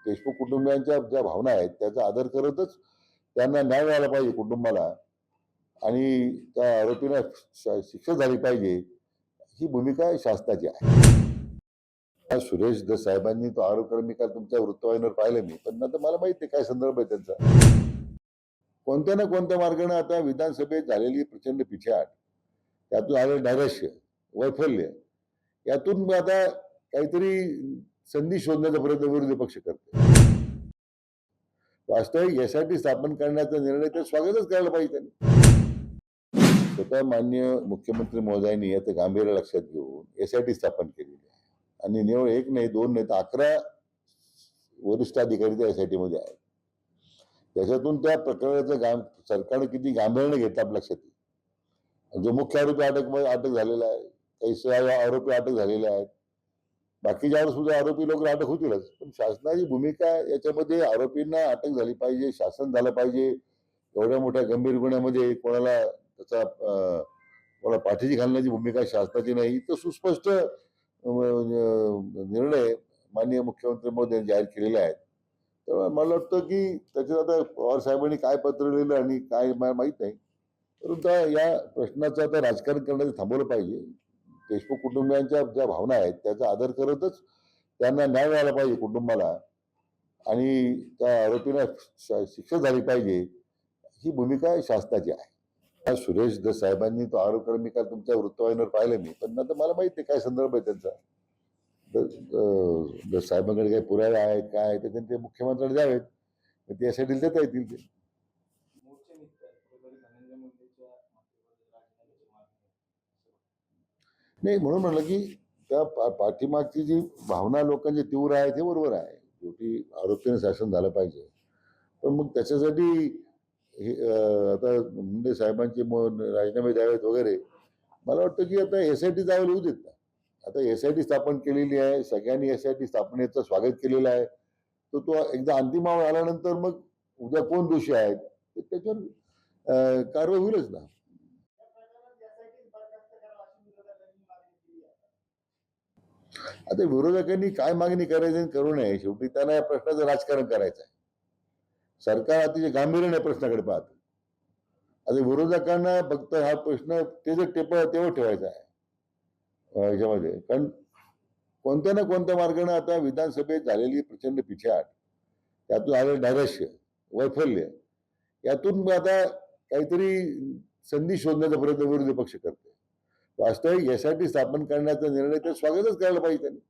देशमुख कुटुंबियांच्या ज्या भावना आहेत त्याचा आदर करतच त्यांना न्याय मिळाला पाहिजे कुटुंबाला आणि त्या आरोपीला शिक्षा झाली पाहिजे ही भूमिका शासनाची आहे. सुरेश दस साहेबांनी तो आरोप करून मी काल तुमच्या वृत्तवाहिनीवर पाहिलं मी पण नंतर मला माहिती काय संदर्भ आहे त्यांचा. कोणत्या ना कोणत्या मार्गाने आता विधानसभेत झालेली प्रचंड पिछाट त्यातून आलेलं नैराश्य वैफल्य यातून आता काहीतरी संधी शोधण्याचा प्रयत्न विरोधी पक्ष करते. वास्तविक यासाठी स्थापन करण्याचा निर्णय तर स्वागतच करायला पाहिजे त्यांनी. स्वतः मान्य मुख्यमंत्री महोदयांनी याचं गांभीर्य लक्षात घेऊन एस आय टी स्थापन केलेली आहे. आणि निवड एक नाही दोन नाही तर अकरा वरिष्ठ अधिकारी त्या एस आय टी मध्ये आहेत. त्याच्यातून त्या प्रकरणाचं गाम सरकारने किती गांभीर्याने घेतलं आपल्या लक्षात येईल. जो मुख्य आरोपी अटक अटक झालेला आहे काही सहा आरोपी अटक झालेले आहेत. बाकीच्यावर सुद्धा आरोपी लोक अटक होतीलच. पण शासनाची भूमिका याच्यामध्ये आरोपींना अटक झाली पाहिजे शासन झालं पाहिजे. एवढ्या मोठ्या गंभीर गुन्ह्यामध्ये कोणाला त्याचा कोणाला पाठीची घालण्याची भूमिका शासनाची नाही. तर सुस्पष्ट निर्णय माननीय मुख्यमंत्री मोदी जाहीर केलेले आहेत. त्यामुळे मला वाटतं की त्याच्यात आता पवार साहेबांनी काय पत्र लिहिलं आणि काय मला माहीत नाही. परंतु या प्रश्नाचं आता राजकारण करण्याचं थांबवलं पाहिजे. देशमुख कुटुंबियांच्या ज्या भावना आहेत त्याचा आदर करतच त्यांना न्याय मिळाला पाहिजे कुटुंबाला. आणि त्या आरोपीला शिक्षा झाली पाहिजे. ही भूमिका शासनाची आहे. सुरेश दस साहेबांनी तो आरोप करून मी काल तुमच्या वृत्तवाहिनीवर पाहिलं मी पण नंतर मला माहिती आहे काय संदर्भ आहे त्यांचा. दस साहेबांकडे काही पुरावे आहेत काय आहे तर त्यांनी ते मुख्यमंत्र्याला द्यावेत. मग ते यासाठी देता येतील ते. नाही म्हणून म्हणलं की त्या पा- पाठीमागची जी भावना लोकांची तीव्र आहे ते बरोबर आहे. शेवटी आरोपीने शासन झालं पाहिजे. पण मग त्याच्यासाठी हे आता मुंडे साहेबांचे राजीनामे द्यावेत वगैरे मला वाटतं की आता एस आय टी जायला येऊ देत ना आता एस आय टी स्थापन केलेली आहे सगळ्यांनी एस आय टी स्थापनेचं स्वागत केलेलं आहे. तर तो एकदा अंतिमावर आल्यानंतर मग उद्या कोण दोषी आहेत? त्याच्यावर कारवाई होईलच ना या प्रकरणात यासाठीच बरखास्त करावा अशी विरोधकांनी मागणी केली आहे आता विरोधकांनी काय मागणी करायची आणि करू नये शेवटी त्यांना या प्रश्नाचं राजकारण करायचं आहे सरकार अतिशय गांभीर्याने प्रश्नाकडे पाहते. आता विरोधकांना फक्त हा प्रश्न ते जर टेप तेव्हा ठेवायचा आहे. याच्यामध्ये. कारण कोणत्या ना कोणत्या मार्गाने आता विधानसभेत झालेली प्रचंड पिछाट त्यातून आलेलं नैराश्य वैफल्य यातून आता काहीतरी संधी शोधण्याचा प्रयत्न विरोधी पक्ष करते राष्ट्रवादी यासाठी स्थापन करण्याचा निर्णय तर स्वागतच करायला पाहिजे त्यांनी.